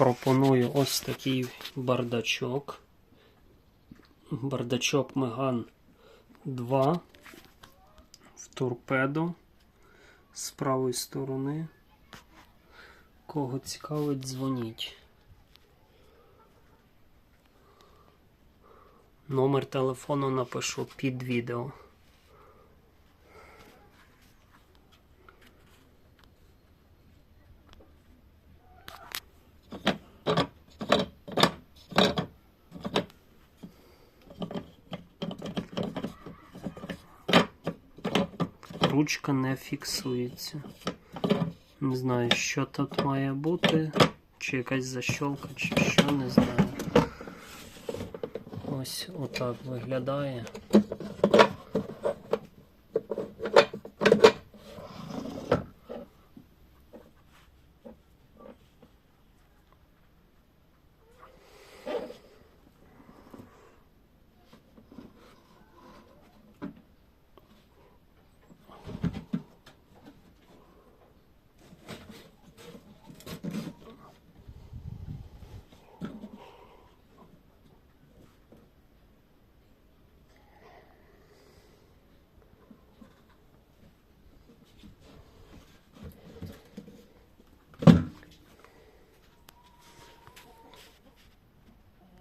пропоную ось такий бардачок. Бардачок Меган 2 в торпедо з правої сторони. Кого цікавить, дзвоніть. Номер телефону напишу під відео. Ручка не фіксується. Не знаю, що тут має бути, чи якась защолка, чи що, не знаю. Ось отак виглядає.